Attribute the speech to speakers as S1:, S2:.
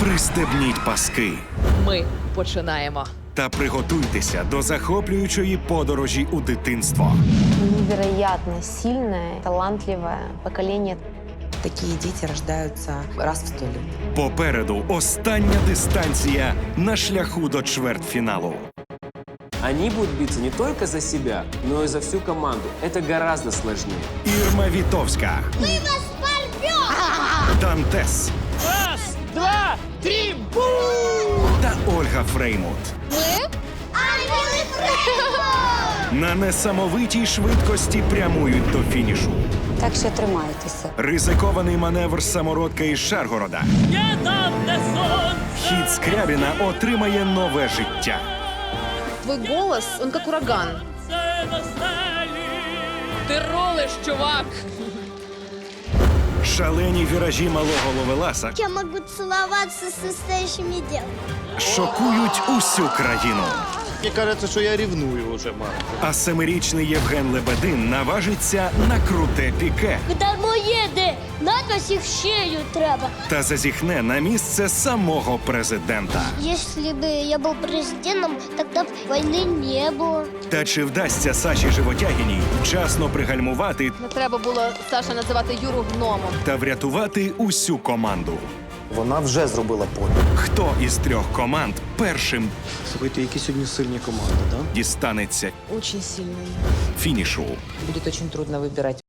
S1: Пристебніть паски
S2: Ми починаємо.
S1: та приготуйтеся до захоплюючої подорожі у дитинство.
S3: Невероятно сильное, талантливое поколение.
S4: Такие дети рождаются раз в сто лет.
S1: Попереду остання дистанція на шляху до чвертьфіналу.
S5: Они будут биться не только за себя, но и за всю команду. Это гораздо сложнее.
S1: Ірма Вітовська. Ми вас Дантес.
S6: Бум!
S1: та Ольга Фреймут. На несамовитій швидкості прямують до фінішу.
S7: Так що тримайтеся.
S1: Ризикований маневр самородка із Шаргорода.
S6: Я там, де сонце!
S1: Хід Скрябіна отримає нове життя.
S2: Твой голос, он как ураган.
S6: Це на стелі!
S2: Ти ролиш, чувак!
S1: Шалені віражі малого ловеласа
S8: Я могу целоваться с настоящими девушками.
S1: шокують усю країну
S9: Мені кажеться, що я рівную вже маю.
S1: А семирічний Євген Лебедин наважиться на круте піке
S8: Дармо їде, надо всіх шею треба.
S1: та зазіхне на місце самого президента.
S8: Если бы я был президентом, тогда б войны не было.
S1: Та чи вдасться Саші Животягіній вчасно пригальмувати
S2: Не треба було Саша називати Юру гномом.
S1: та врятувати усю команду?
S9: Вона вже зробила подвиг.
S1: Хто із трьох команд першим
S9: Слухайте, які сьогодні сильні команди, да?
S1: дістанеться
S4: Очень сильные.
S1: фінішу?
S4: Будет очень трудно выбирать.